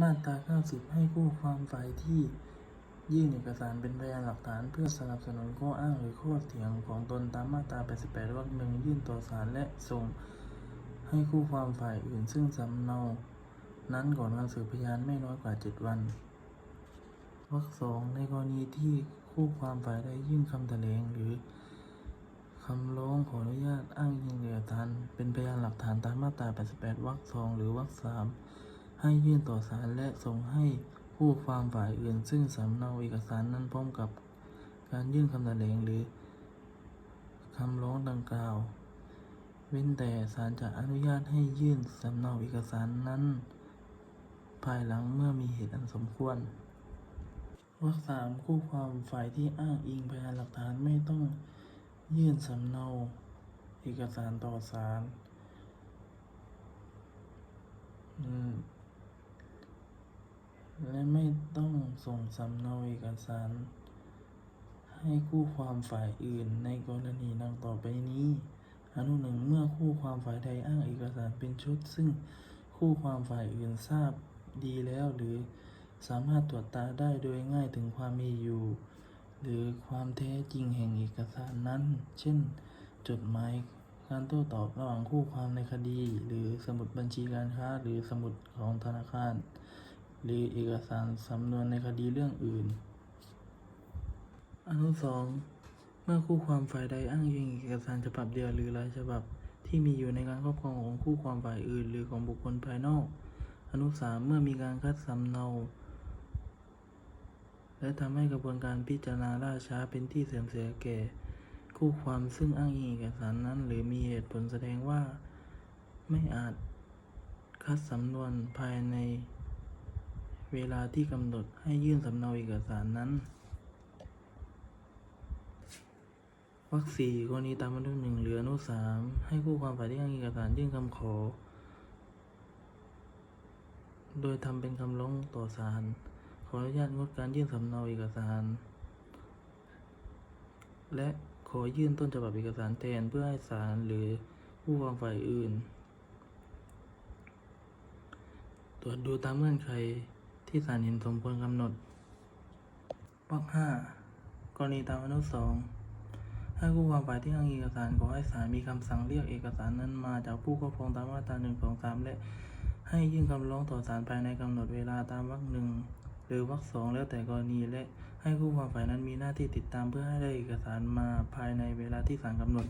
มาตรา 90 ให้คู่ความฝ่ายที่ยื่นเอกสารเป็นพยานหลักฐาน เพื่อสนับสนุนข้ออ้างหรือข้อเถียงของตนตามมาตรา 88 วรรคหนึ่งยื่นต่อศาลและส่งให้คู่ความฝ่ายอื่น ซึ่งสำเนานั้นก่อนการสืบพยานไม่น้อยกว่า 7 วันวรรคสองในกรณีที่คู่ความฝ่ายใดยื่นคำแถลงหรือคำร้องขออนุญาตอ้างอิงเอกสารเป็นพยานหลักฐานตามมาตรา 88 วรรคสองหรือวรรคสาม ให้ยื่นต่อศาลและส่งให้คู่ความฝ่ายอื่น ซึ่งสำเนาเอกสารนั้นพร้อมกับการยื่นคำแถลงหรือคำร้องดังกล่าว เว้นแต่ศาลจะอนุญาตให้ยื่นสำเนาเอกสารนั้น ภายหลังเมื่อมีเหตุอันสมควรวรรคสามคู่ความฝ่ายที่อ้างอิงพยานหลักฐานไม่ต้องยื่นสำเนาเอกสารต่อศาลอืม และไม่ต้องส่งสำเนาเอกสาร ให้คู่ความฝ่ายอื่นในกรณีดังต่อไปนี้อนุหนึ่งเมื่อคู่ความฝ่ายใดอ้างเอกสารเป็นชุด ซึ่งคู่ความฝ่ายอื่นทราบดีแล้วหรือสามารถตรวจตราได้โดยง่ายถึงความมีอยู่ หรือความแท้จริงแห่งเอกสารนั้น เช่น จดหมายการโต้ตอบระหว่างคู่ความในคดี หรือสมุดบัญชีการค้า หรือสมุดของธนาคาร หรือเอกสารสำนวนในคดีเรื่องอื่น อนุสองเมื่อคู่ความฝ่ายใดอ้างอิงเอกสารฉบับเดียวหรือหลายฉบับที่มีอยู่ในการครอบครองของคู่ความฝ่ายอื่น หรือของบุคคลภายนอก อนุสามเมื่อมีการคัดสำเนาและทำให้กระบวนการพิจารณาล่าช้าเป็นที่เสื่อมเสียแก่ คู่ความซึ่งอ้างอิงเอกสารนั้น หรือมีเหตุผลแสดงว่า ไม่อาจคัดสำนวนภายใน เวลาที่กำหนดให้ยื่นสำเนาเอกสารนั้นวรรคสี่กรณีตามอนุหนึ่งหรืออนุสามให้คู่ความฝ่ายที่อ้างเอกสารยื่นคำขอ โดยทำเป็นคำร้องต่อศาลขออนุญาตงดการยื่นสำเนาเอกสาร และขอยื่นต้นฉบับเอกสารแทนเพื่อให้ศาลหรือผู้ความฝ่ายอื่น ตรวจดูตามเงื่อนไข ที่ศาลเห็นสมควรกำหนดวรรคห้ากรณีตามอนุสองให้ผู้ความฝ่ายที่อ้างเอกสารขอให้ศาลมีคำสั่งเรียกเอกสารนั้นมาจากผู้ครอบครองตามมาตราหนึ่งสองสามและให้ยื่นคำร้องต่อศาลภายในกำหนดเวลาตามวรรคหนึ่งหรือวรรคสองแล้วแต่กรณีและให้ผู้ความฝ่ายนั้นมีหน้าที่ติดตามเพื่อให้ได้เอกสารมาภายในเวลาที่ศาลกำหนด